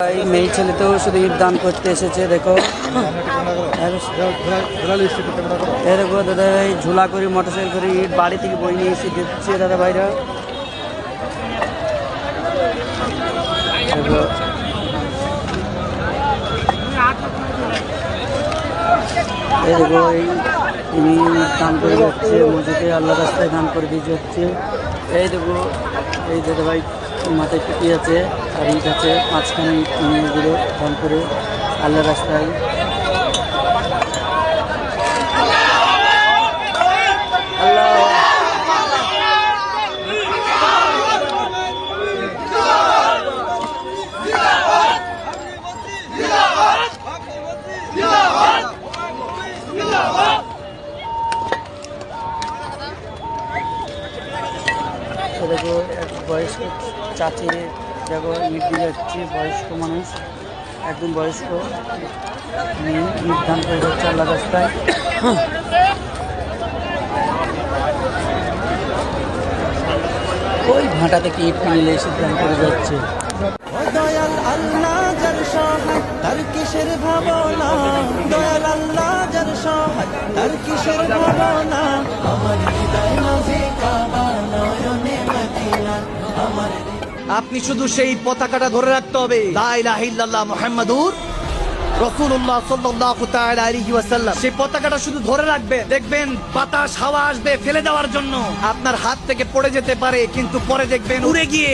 এই মেয়ে ছেলে তো শুধু দান করতে এসেছে, দেখো। দেখো দাদা, এই ঝুলা করি, মোটরসাইকেল করে, ইট বাড়ি থেকে বই নিয়ে এসে দিচ্ছে দাদা ভাইরা। দেখো এই তিনি দান করে যাচ্ছে, মসজিদে আল্লাহ রাস্তায় দান করে দিয়ে যাচ্ছে। এই দেখো, এই দাদা ভাই মাথায় টুপি আছে আর ইট আছে ইট নিয়ে দিল দান করে আল্লাহ রাস্তায় তো দেখো এক বয়স্ক চাচি, দেখো ইট দিয়ে যাচ্ছে বয়স্ক মানুষ, একদম বয়স্ক মেয়ে করে যাচ্ছে আল্লাহ রাস্তায়। ওই ভাঁটা থেকে ইট কিনে এসে দান করে যাচ্ছে? দয়াল আল্লাহ যার সহায়, তার কিসের ভাবনা? দয়াল আল্লাহ যার সহায়, তার কিসের ভাবনা? আপনি শুধু সেই পতাকাটা ধরে রাখতে হবে। মোহাম্মদুর পতাকাটা শুধু ধরে দেখবেন হাওয়া আসবে ফেলে জন্য। আপনার হাত থেকে পড়ে যেতে পারে, কিন্তু পরে দেখবেন উড়ে গিয়ে